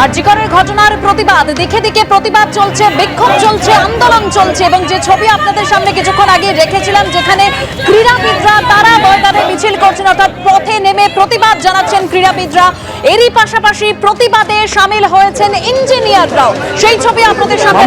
আরজিকরের ঘটনার প্রতিবাদ। দিকে দিকে প্রতিবাদ চলছে বিক্ষোভ চলছে আন্দোলন চলছে এবং যে ছবি আপনাদের সামনে কিছুক্ষণ আগে রেখেছিলাম যেখানে ক্রীড়াবিদরা তারা ময়দানে মিছিল করছেন অর্থাৎ পথে নেমে প্রতিবাদ জানাচ্ছেন ক্রীড়াবিদরা। এরই পাশাপাশি প্রতিবাদে সামিল হয়েছেন ইঞ্জিনিয়াররাও। সেই ছবি আপনাদের সামনে।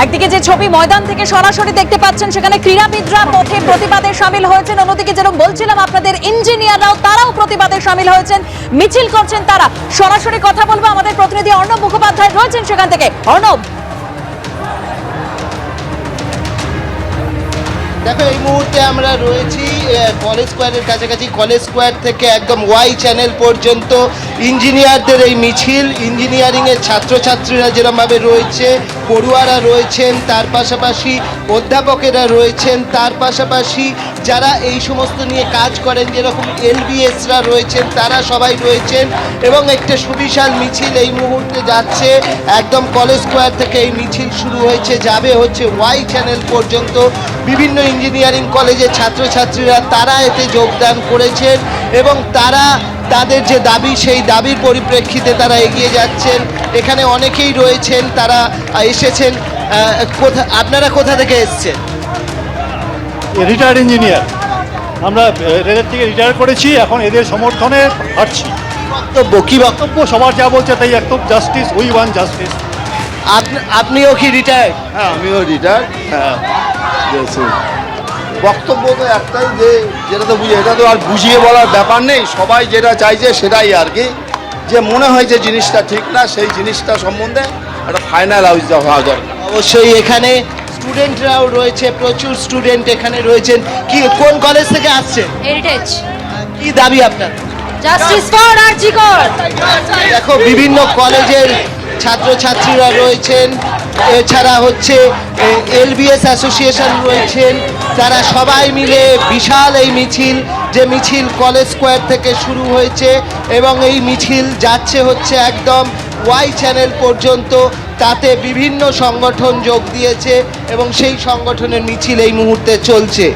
একদিকে যে ছবি ময়দান থেকে সরাসরি দেখতে পাচ্ছেন, সেখানে ক্রীড়াবিদরা পথে প্রতিবাদে সামিল হয়েছেন। অন্যদিকে যেরকম বলছিলাম, আপনাদের ইঞ্জিনিয়াররাও তারাও প্রতিবাদে সামিল হয়েছেন। মিছিল করছেন তারা। সরাসরি কথা বলব আমাদের প্রতিনিধি অর্ণব মুখোপাধ্যায় রয়েছেন সেখান থেকে। অর্ণব। দেখো এই মুহূর্তে আমরা রয়েছি কলেজ স্কোয়ারের কাছাকাছি কলেজ স্কোয়ার থেকে একদম ওয়াই চ্যানেল পর্যন্ত ইঞ্জিনিয়ারদের এই মিছিল ইঞ্জিনিয়ারিংয়ের ছাত্রছাত্রীরা যেরমভাবে রয়েছে, পড়ুয়ারা রয়েছেন, তার পাশাপাশি অধ্যাপকেরা রয়েছেন, তার পাশাপাশি যারা এই সমস্ত নিয়ে কাজ করেন, যেরকম এলবিএসরা রয়েছেন, তারা সবাই রয়েছেন এবং একটা সুবিশাল মিছিল এই মুহূর্তে যাচ্ছে। একদম কলেজ স্কোয়ার থেকে এই মিছিল শুরু হয়েছে, যাবে হচ্ছে ওয়াই চ্যানেল পর্যন্ত। বিভিন্ন ইঞ্জিনিয়ারিং কলেজের ছাত্রছাত্রীরা তারা এতে যোগদান করেছেন এবং তারা তাদের যে দাবি সেই দাবির পরিপ্রেক্ষিতে তারা এগিয়ে যাচ্ছেন। এখানে অনেকেই রয়েছেন তারা এসেছেন। কোথা আপনারা কোথা থেকে এসেছেন? রিটায়ার্ড ইঞ্জিনিয়ার আমরা রেলের থেকে রিটায়ার করেছি এখন এদের সমর্থনে হাঁটছি। বক্তব্য কি বক্তব্য? সবার যা বলছে তাই একদম জাস্টিস উই ওয়ান জাস্টিস আপ- আপনিও কি রিটায়ার্ড হ্যাঁ আমিও রিটায়ার হ্যাঁ। বক্তব্য তো একটাই যে যেটা তো বুঝে এটা তো আর বুঝিয়ে বলার ব্যাপার নেই। সবাই যেটা চাইছে সেটাই আর কি। যে মনে হয় যে জিনিসটা ঠিক না সেই জিনিসটা সম্বন্ধে একটা ফাইনাল হাউস হওয়া দরকার। অবশ্যই এখানে স্টুডেন্টরাও রয়েছে প্রচুর স্টুডেন্ট এখানে রয়েছেন। কি কোন কলেজ থেকে আসছে হেরিটেজ কি দাবি আপনার? জাস্টিস ফর আরজিকর দেখো বিভিন্ন কলেজের ছাত্রছাত্রীরা রয়েছেন। এছাড়া হচ্ছে এলবিএস অ্যাসোসিয়েশন রয়েছেন। তারা সবাই মিলে বিশাল এই মিছিল, যে মিছিল কলেজ স্কোয়ার থেকে শুরু হয়েছে এবং এই মিছিল যাচ্ছে হচ্ছে একদম ওয়াই চ্যানেল পর্যন্ত, তাতে বিভিন্ন সংগঠন যোগ দিয়েছে এবং সেই সংগঠনের মিছিল এই মুহূর্তে চলছে।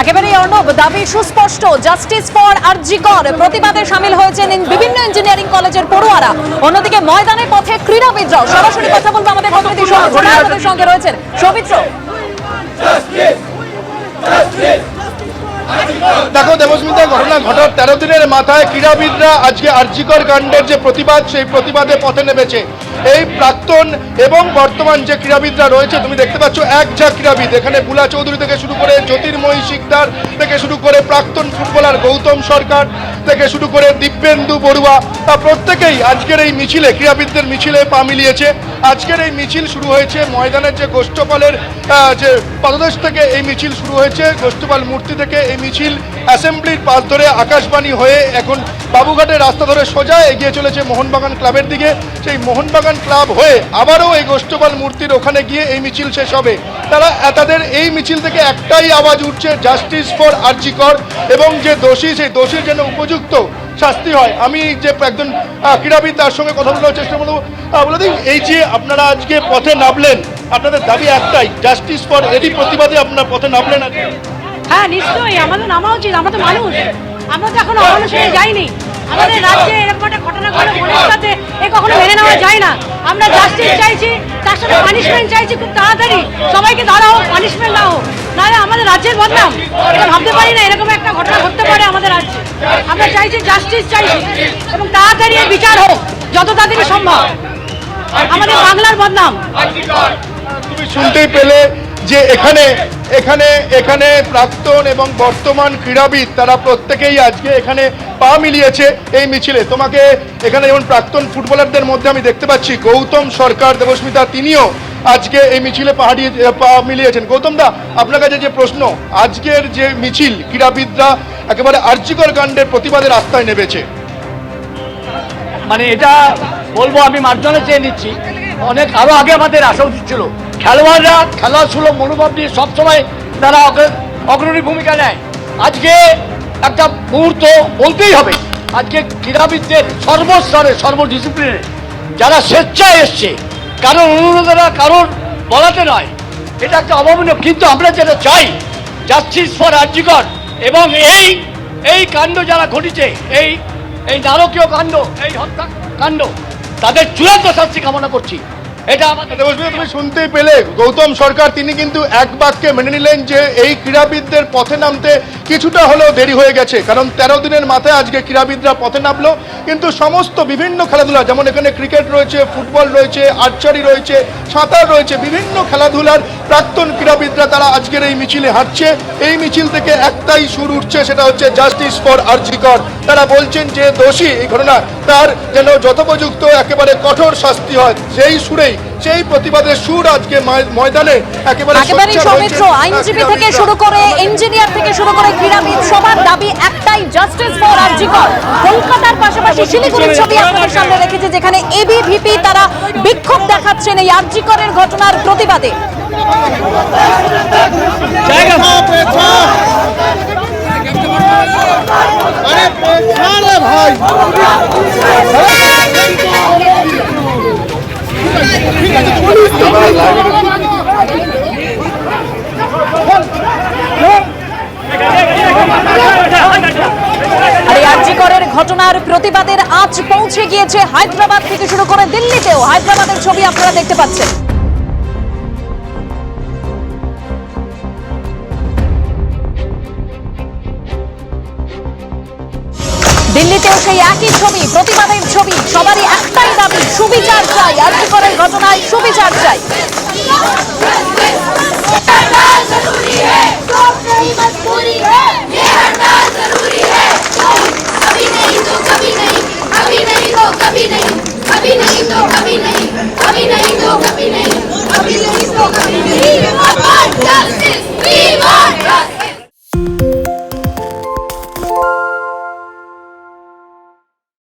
একেবারেই অর্ণব, দাবি সুস্পষ্ট, জাস্টিস ফর আরজিকর, প্রতিবাদে সামিল হয়েছেন বিভিন্ন ইঞ্জিনিয়ারিং কলেজের পড়ুয়ারা। অন্যদিকে ময়দানের পথে ক্রীড়াবিদরাও, সরাসরি কথা বলব আমাদের সঙ্গে রয়েছেন সৌমিত্র। দেখো দেবস্মিতা, ঘটনা ঘটার তেরো দিনের মাথায় ক্রীড়াবিদরা আজকে আর্জিকর কাণ্ডের যে প্রতিবাদ, সেই প্রতিবাদে পথে নেমেছে। এই প্রাক্তন এবং বর্তমান যে ক্রীড়াবিদরা রয়েছে, তুমি দেখতে পাচ্ছ এক ঝাঁক ক্রীড়াবিদ। এখানে বুলা চৌধুরী থেকে শুরু করে জ্যোতির্ময়ী শিকদার থেকে শুরু করে প্রাক্তন ফুটবলার গৌতম সরকার থেকে শুরু করে দিব্যেন্দু বড়ুয়া। তা প্রত্যেকেই আজকের এই মিছিলে, ক্রীড়াবিদদের মিছিলে পা মিলিয়েছে। আজকের এই মিছিল শুরু হয়েছে ময়দানের যে গোষ্ঠপালের যে পদদেশ থেকে এই মিছিল শুরু হয়েছে, গোষ্ঠপাল মূর্তি থেকে এই মিছিল অ্যাসেম্বলির পাশ ধরে আকাশবাণী হয়ে এখন বাবুঘাটের রাস্তা ধরে সোজা এগিয়ে চলেছে মোহনবাগান ক্লাবের দিকে। সেই মোহনবাগান ক্লাব হয়ে আবারও এই গোষ্ঠপাল মূর্তির ওখানে গিয়ে এই মিছিল শেষ হবে। তারা তাদের এই মিছিল থেকে একটাই আওয়াজ উঠছে জাস্টিস ফর আর্জিকর এবং যে দোষী, সেই দোষীর যেন উপযুক্ত শাস্তি হয়। আমি যে একজন ক্রীড়াবিদ, তার সঙ্গে কথা বলার চেষ্টা করব। বলে দিন এই যে আপনারা আজকে পথে নামলেন, আপনাদের দাবি একটাই জাস্টিস ফর এরই প্রতিবাদে আপনারা পথে নামলেন হ্যাঁ নিশ্চয়ই, আমাদের নামা উচিত, আমরা তো মানুষ। আমরা তো এখন অমানুষে যাইনি। আমাদের রাজ্যে এরকম ঘটনা ঘটে মনের সাথে এ কখনো মেনে নেওয়া যায় না। আমরা জাস্টিস চাইছি তার সাথে পানিশমেন্ট চাইছি খুব তাড়াতাড়ি। সবাইকে ধরা হোক পানিশমেন্ট না হোক নাহলে আমাদের রাজ্যের বদনাম। এটা ভাবতে পারি না এরকম একটা ঘটনা ঘটতে পারে আমাদের রাজ্যে। আমরা চাইছি জাস্টিস চাইছি এবং তাড়াতাড়ি বিচার হোক যত তাড়াতাড়ি সম্ভব। আমাদের বাংলার বদনাম। তুমি শুনতেই পেলে যে এখানে এখানে এখানে প্রাক্তন এবং বর্তমান ক্রীড়াবিদ তারা প্রত্যেকেই আজকে এখানে পা মিলিয়েছে এই মিছিলে। তোমাকে এখানে যেমন প্রাক্তন ফুটবলারদের মধ্যে আমি দেখতে পাচ্ছি, গৌতম সরকার, দেবস্মিতা, তিনিও আজকে এই মিছিলে পাহাড়িয়ে পা মিলিয়েছেন। গৌতম দা, আপনার কাছে যে প্রশ্ন, আজকের যে মিছিল, ক্রীড়াবিদরা একেবারে আর্যিকর কাণ্ডের প্রতিবাদে রাস্তায় নেমেছে। মানে এটা বলব, আমি মার্জনে চেয়ে নিচ্ছি। অনেক আরও আগে আমাদের আসা উচিত ছিল। খেলোয়াড়রা খেলা সুলভ মনোভাব নিয়ে সবসময় তারা অগ্র- অগ্রণী ভূমিকা নেয়। আজকে একটা মুহূর্ত বলতেই হবে, আজকে ক্রীড়াবিদদের সর্বস্তরে, সর্বডিসিপ্লিনে যারা স্বেচ্ছায় এসছে, কারোর অনুরোধেরা কারোর বলাতে নয়। এটা একটা অভাবনীয়, কিন্তু আমরা যেটা চাই জাস্টিস ফর আর্জিকর এবং এই এই কাণ্ড যারা ঘটিছে, এই এই নারকীয় কাণ্ড, এই হত্যা কাণ্ড তাদের চূড়ান্ত শাস্তি কামনা করছি। এটা আমাদের দেবস্মিতা তুমি শুনতেই পেলে, গৌতম সরকার, তিনি কিন্তু এক বাক্যে মেনে নিলেন যে এই ক্রীড়াবিদদের পথে নামতে কিছুটা হলেও দেরি হয়ে গেছে। কারণ তেরো দিনের মাথায় আজকে ক্রীড়াবিদরা পথে নামলো। কিন্তু সমস্ত বিভিন্ন খেলাধুলা, যেমন এখানে ক্রিকেট রয়েছে, ফুটবল রয়েছে, আর্চারি রয়েছে, সাঁতার রয়েছে, বিভিন্ন খেলাধুলার প্রাক্তন ক্রীড়াবিদরা তারা আজকের এই মিছিলে হাঁটছে। এই মিছিল থেকে একটাই সুর উঠছে, সেটা হচ্ছে, জাস্টিস ফর আরজিকর তারা বলছেন যে দোষী এই ঘটনা। তার যেন যথোপযুক্ত একেবারে কঠোর শাস্তি হয় সেই সুরেই সেই প্রতিবাদের সুর আজকে ময়দানে একেবারে সৌমিত্র আইনজীবী থেকে শুরু করে ইঞ্জিনিয়ার থেকে শুরু করে ক্রীড়াবিদ সবার দাবি একটাই জাস্টিস ফর আরজিকর। কলকাতার পাশাপাশি শিলিগুড়ির ছবি আপনাদের সামনে রেখেছে যেখানে এবিভিপি তারা বিক্ষোভ দেখাচ্ছেন এই আরজিকরের ঘটনার প্রতিবাদে। প্রতিবাদের আজ পৌঁছে গিয়েছে হায়দ্রাবাদ থেকে শুরু করে দিল্লিতেও। হায়দ্রাবাদের ছবি আপনারা দেখতে পাচ্ছেন। দিল্লিতেও সেই একই ছবি, প্রতিবাদের ছবি, সবারই একটাই দাবি, সুবিচার চাই। আরজিকরের ঘটনায় সুবিচার Kami na ito, kami na ito, kami na ito, kami na ito, kami na ito, kami na ito,